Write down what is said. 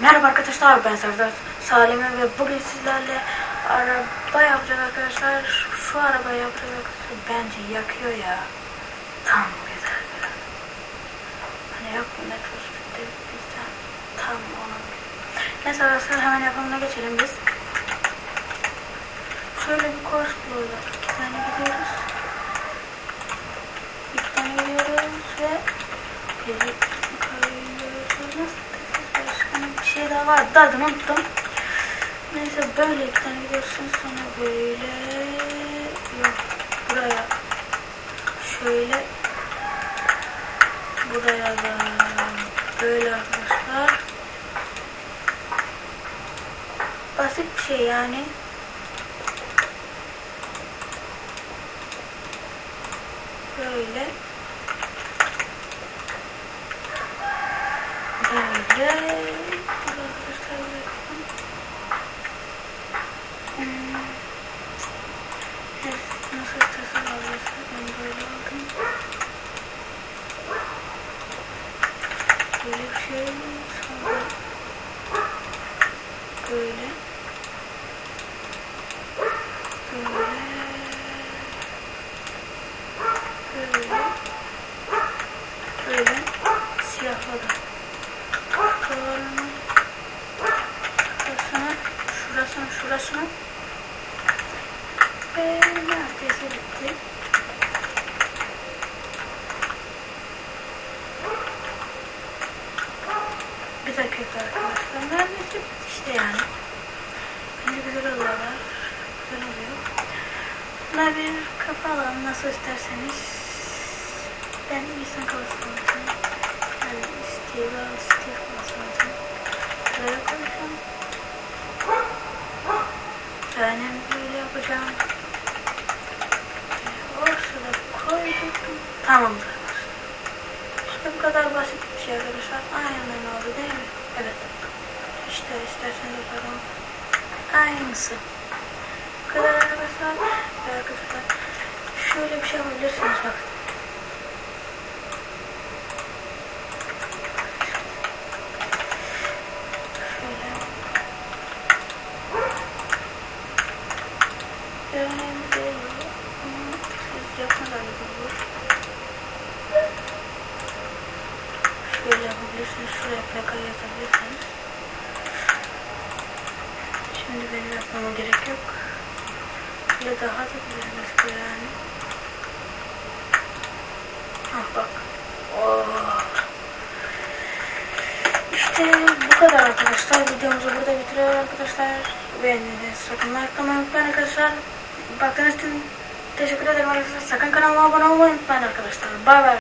Merhaba arkadaşlar ben Serdar Salime ve bugün sizlerle araba yapacağız arkadaşlar. Şu, arabayı yapacağız. Bence yakıyor ya. Tam güzel bir araba. Hani ne bitti bizden. Tam gibi. Neyse arkadaşlar hemen yapımına geçelim biz. Şöyle bir kors buluyorlar. İki tane gidiyoruz. İki tane gidiyoruz ve biri koyuyoruz. Nasıl Başka daha vardı adını unuttum. Neyse böyle iki tane gidiyorsun sonra böyle. Yok buraya. Şöyle. Buraya da böyle arkadaşlar. Basit bir şey yani. Böyle Böyle arkadaşlar bakın. Hmm. Evet, nasıl istersen alıyorsun. Ben böyle. Aldım. Böyle bir şey. Sonra böyle. Böyle. Böyle. Böyle. Siyahladım. Şuralarını, şurasını, şurasını, şurasını ve neredeyse bitti. Bir dakika arkadaşlar. Neredeyse bitti işte yani. Bence güzel oluyorlar. Güzel oluyor. Bunlar bir kafa alalım nasıl isterseniz. Ben insan kafası alacağım. Yani Steve al, Steve kafası alacağım. Böyle yapacağım. Ortada koyduk. Tamamdır. İşte bu kadar basit bir şey arkadaşlar. Aynen oldu değil mi? Evet. İşte isterseniz yapalım. Aynısı. Bu kadar arkadaşlar. Arkadaşlar şöyle bir şey yapabilirsiniz bak. Şöyle. Önemli değil. Ama siz galiba bu. Şöyle yapabilirsiniz. Şuraya plaka yazabilirsiniz. Şimdi benim yapmama gerek yok. Böyle daha da güzel mesela yani. Ah bak. Oh. İşte bu kadar arkadaşlar. Videomuzu burada bitiriyoruz arkadaşlar. Beğendiyseniz sakın likelamayı unutmayın arkadaşlar. Baktığınız için teşekkür ederim arkadaşlar. Sakın kanalıma abone olmayı unutmayın arkadaşlar. Bay bay.